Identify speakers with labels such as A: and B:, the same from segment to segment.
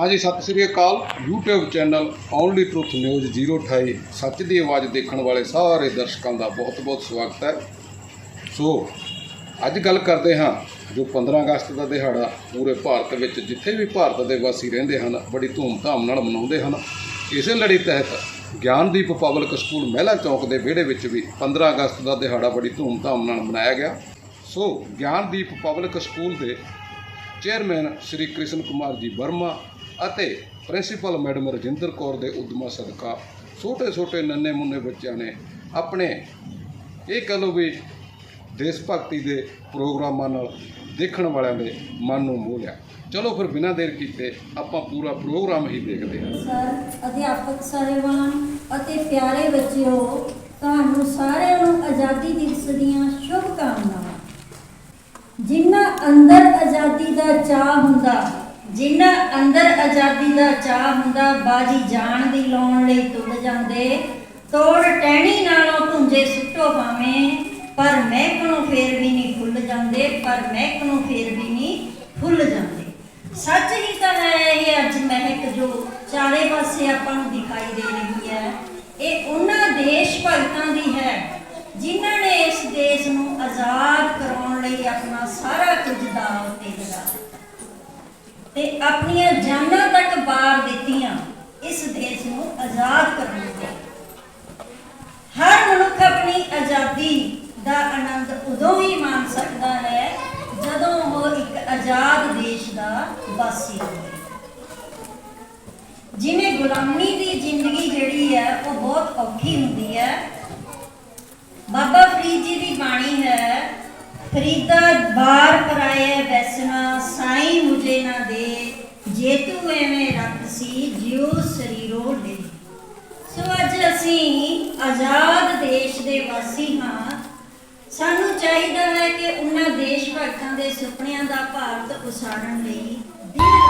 A: ਹਾਂਜੀ, ਸਤਿ ਸ੍ਰੀ ਅਕਾਲ। YouTube channel only truth news 028 ਸੱਚ ਦੀ ਆਵਾਜ਼ ਦੇਖਣ ਵਾਲੇ ਸਾਰੇ ਦਰਸ਼ਕਾਂ ਦਾ ਬਹੁਤ-ਬਹੁਤ ਸਵਾਗਤ ਹੈ। ਸੋ, ਅੱਜ ਗੱਲ ਕਰਦੇ ਹਾਂ, ਜੋ 15 ਅਗਸਤ ਦਾ ਦਿਹਾੜਾ ਪੂਰੇ ਭਾਰਤ ਵਿੱਚ ਜਿੱਥੇ ਵੀ ਭਾਰਤ ਦੇ ਵਾਸੀ ਰਹਿੰਦੇ ਹਨ, ਬੜੀ ਧੂਮਧਾਮ ਨਾਲ ਮਨਾਉਂਦੇ ਹਨ। ਇਸੇ ਲੜੀ ਤਹਿਤ ਗਿਆਨਦੀਪ ਪਬਲਿਕ ਸਕੂਲ ਮਹਿਲਾ ਚੌਕ ਦੇ ਵਿਹੜੇ ਵਿੱਚ ਵੀ 15 ਅਗਸਤ ਦਾ ਦਿਹਾੜਾ ਬੜੀ ਧੂਮਧਾਮ ਨਾਲ ਮਨਾਇਆ ਗਿਆ। ਸੋ, ਗਿਆਨਦੀਪ ਪਬਲਿਕ ਸਕੂਲ ਦੇ ਚੇਅਰਮੈਨ ਸ਼੍ਰੀ ਕ੍ਰਿਸ਼ਨ ਕੁਮਾਰ ਜੀ ਵਰਮਾ ਅਤੇ ਪ੍ਰਿੰਸੀਪਲ ਮੈਡਮ ਰਜਿੰਦਰ ਕੌਰ ਦੇ ਉਦਮਾ ਸਦਕਾ ਛੋਟੇ ਛੋਟੇ ਨੰਨੇ ਮੁੰਨੇ ਬੱਚਿਆਂ ਨੇ ਆਪਣੇ ਇਹ ਕਹ ਲਓ ਵੀ ਦੇਸ਼ ਭਗਤੀ ਦੇ ਪ੍ਰੋਗਰਾਮਾਂ ਨਾਲ ਦੇਖਣ ਵਾਲਿਆਂ ਦੇ ਮਨ ਨੂੰ ਮੋਹ ਲਿਆ। ਚਲੋ ਫਿਰ ਬਿਨਾਂ ਦੇਰ ਕੀਤੇ ਆਪਾਂ ਪੂਰਾ ਪ੍ਰੋਗਰਾਮ ਹੀ ਦੇਖਦੇ ਹਾਂ।
B: ਸਰ, ਅਧਿਆਪਕ ਸਾਹਿਬਾਨ ਅਤੇ ਪਿਆਰੇ ਬੱਚਿਓ, ਤੁਹਾਨੂੰ ਸਾਰਿਆਂ ਨੂੰ ਆਜ਼ਾਦੀ ਦਿਵਸ ਦੀਆਂ ਸ਼ੁਭ ਕਾਮਨਾਵਾਂ ਜਿਨ੍ਹਾਂ ਅੰਦਰ ਆਜ਼ਾਦੀ ਦਾ ਚਾਹ ਹੁੰਦਾ ਜਿਨ੍ਹਾਂ ਅੰਦਰ ਆਜ਼ਾਦੀ ਦਾ ਚਾਹ ਹੁੰਦਾ, ਬਾਜੀ ਜਾਣ ਦੀ ਲਾਉਣ ਲਈ ਤੁੱਲ ਜਾਂਦੇ। ਤੋੜ ਟਹਿਣੀ ਨਾਲੋਂ ਧੁੰਜੇ ਸੁੱਟੋ ਭਾਵੇਂ। ਪਰ ਮਹਿਕ ਨੂੰ ਫੇਰ ਵੀ ਨਹੀਂ ਫੁੱਲ ਜਾਂਦੇ, ਪਰ ਮਹਿਕ ਨੂੰ ਫੇਰ ਵੀ ਨਹੀਂ ਫੁੱਲ ਜਾਂਦੇ। ਸੱਚ ਹੀ ਤਾਂ ਹੈ ਇਹ ਅੱਜ ਮਹਿਕ ਜੋ ਚਾਰੇ ਪਾਸੇ ਆਪਾਂ ਨੂੰ ਦਿਖਾਈ ਦੇ ਰਹੀ ਹੈ। ਇਹ ਉਹਨਾਂ ਦੇਸ਼ ਭਗਤਾਂ ਦੀ ਹੈ, ਜਿਨ੍ਹਾਂ ਨੇ ਇਸ ਦੇਸ਼ ਨੂੰ ਆਜ਼ਾਦ ਕਰਾਉਣ ਲਈ ਆਪਣਾ ਸਾਰਾ ਕੁਝ ਦਾਅ ਉੱਤੇ ਲਗਾਇਆ ਤੇ ਆਪਣੀਆਂ ਜਾਨਾਂ ਤੱਕ ਵਾਰ ਦਿੱਤੀਆਂ, ਇਸ ਦੇਸ਼ ਨੂੰ ਆਜ਼ਾਦ ਕਰਨ ਲਈ। ਹਰ ਮਨੁੱਖ ਆਪਣੀ ਆਜ਼ਾਦੀ ਦਾ ਆਨੰਦ ਉਦੋਂ ਹੀ ਮਾਣ ਸਕਦਾ ਹੈ, ਜਦੋਂ ਉਹ ਇੱਕ ਆਜ਼ਾਦ ਦੇਸ਼ ਦਾ ਵਾਸੀ ਹੋਵੇ। ਜਿਵੇਂ ਗੁਲਾਮੀ ਦੀ ਜ਼ਿੰਦਗੀ ਜਿਹੜੀ ਹੈ, ਉਹ ਬਹੁਤ ਔਖੀ ਹੁੰਦੀ ਹੈ। ਬਾਬਾ ਫਰੀਦ ਜੀ ਦੀ ਬਾਣੀ ਹੈ ਫਰੀਦਾ ਬਾਰ ਪਰਾਏ ਬੈਸਣਾ ਸਾਈ ਮੁਝੇ ਨਾ ਦੇ। ਜੇ ਤੂੰ ਐਵੇਂ ਰੱਖ ਸੀ, ਜਿਉ ਸਰੀਰੋ ਲੈ ਸੋ ਅੱਜ ਅਸੀਂ ਆਜ਼ਾਦ ਦੇਸ਼ ਦੇ ਵਾਸੀ ਹਾਂ। ਸਾਨੂੰ ਚਾਹੀਦਾ ਹੈ ਕਿ ਉਹਨਾਂ ਦੇਸ਼ ਭਗਤਾਂ ਦੇ ਸੁਪਨਿਆਂ ਦਾ ਭਾਰਤ ਉਸਾਰਨ ਲਈ ਦਿਲ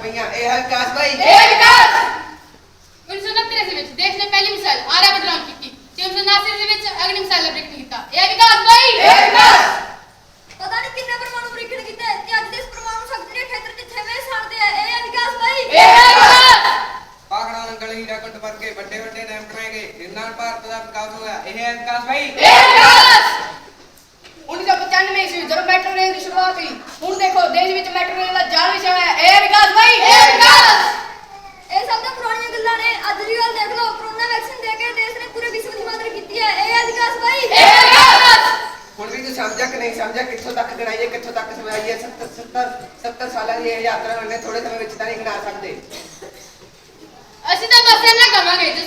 C: ਪਈਆਂ। ਇਹ ਹੈ ਭਾਈ
D: ਇਹ ਵਿਕਾਸ 1969 ਵਿੱਚ ਦੇਸ਼ ਨੇ ਪਹਿਲੀ ਮਿਸਾਈਲ ਆਰਿਆਭੱਟ ਲਾਂਚ ਕੀਤੀ ਤੇ 1979 ਵਿੱਚ ਅਗਨੀ ਮਿਸਾਈਲ ਦਾ ਪ੍ਰੀਖਣ ਕੀਤਾ ਇਹ ਵਿਕਾਸ ਬਈ ਇਹ ਵਿਕਾਸ
E: ਪਤਾ ਨਹੀਂ ਕਿੰਨੇ ਪਰਮਾਣੂ ਪ੍ਰੀਖਣ ਕੀਤੇ ਤੇ ਅੱਜ ਦੇ ਇਸ ਪਰਮਾਣੂ ਸ਼ਕਤੀ ਦੇ ਖੇਤਰ ਜਿੱਥੇ ਵੇ ਸੜਦੇ ਆ ਇਹ ਹੈ ਵਿਕਾਸ ਭਾਈ
D: ਇਹ ਹੈ ਵਿਕਾਸ
C: ਪਾਖੜਾ ਨੰਗਲ ਹੀਰਾਕੁੰਡ ਵਰਗੇ ਵੱਡੇ ਵੱਡੇ ਡੈਮ ਬਣਾਏ ਗਏ ਜਿਸ ਨਾਲ ਭਾਰਤ ਦਾ ਵਿਕਾਸ ਹੋਇਆ ਇਹ ਹੈ ਵਿਕਾਸ ਭਾਈ
D: ਇਹ ਵਿਕਾਸ 1995 ਈਸਵੀ ਜਦੋਂ ਮੈਟਰੋ ਰੇਲ ਦੀ ਸ਼ੁਰੂਆਤ ਹੋਈ ਹੁਣ ਦੇਖੋ ਦੇਸ਼ ਵਿੱਚ ਮੈਟਰੋ ਰੇਲ ਦਾ ਜਾਲ ਵਿਛਿਆ ਹੋਇਆ ਹੈ ਇਹ ਵਿਕਾਸ ਭਾਈ ਇਹ ਵਿਕਾਸ
E: ਇਹ ਸਭ ਤਾਂ ਪੁਰਾਣੀਆਂ ਗੱਲਾਂ ਨੇ ਅੱਜ ਦੀ ਗੱਲ ਦੇਖ ਲਓ ਕਰੋਨਾ ਵੈਕਸੀਨ ਦੇ ਕੇ ਦੇਸ਼ ਨੇ ਪੂਰੇ ਵਿਸ਼ਵ ਦੀ ਮਦਦ ਕੀਤੀ ਹੈ ਇਹ ਹੈ ਵਿਕਾਸ ਭਾਈ
D: ਇਹ ਵਿਕਾਸ
C: ਹੁਣ ਵੀ ਤੂੰ ਸਮਝਿਆ ਕਿ ਨਹੀਂ ਸਮਝਿਆ ਕਿੱਥੋਂ ਤੱਕ ਗਣਾਈਏ ਕਿੱਥੋਂ ਤੱਕ ਸਮਝਾਈਏ 70 70 ਸਾਲਾਂ ਦੀ ਇਹ ਯਾਤਰਾ ਉਹਨੇ ਥੋੜੇ ਸਮੇਂ ਵਿੱਚ ਤਾਂ ਨਹੀਂ ਗਿਣਾ ਸਕਦੇ।
D: ਅਸੀਂ ਤਾਂ ਬਸ ਇੰਨਾ ਕਵਾਂਗੇ, ਜੇ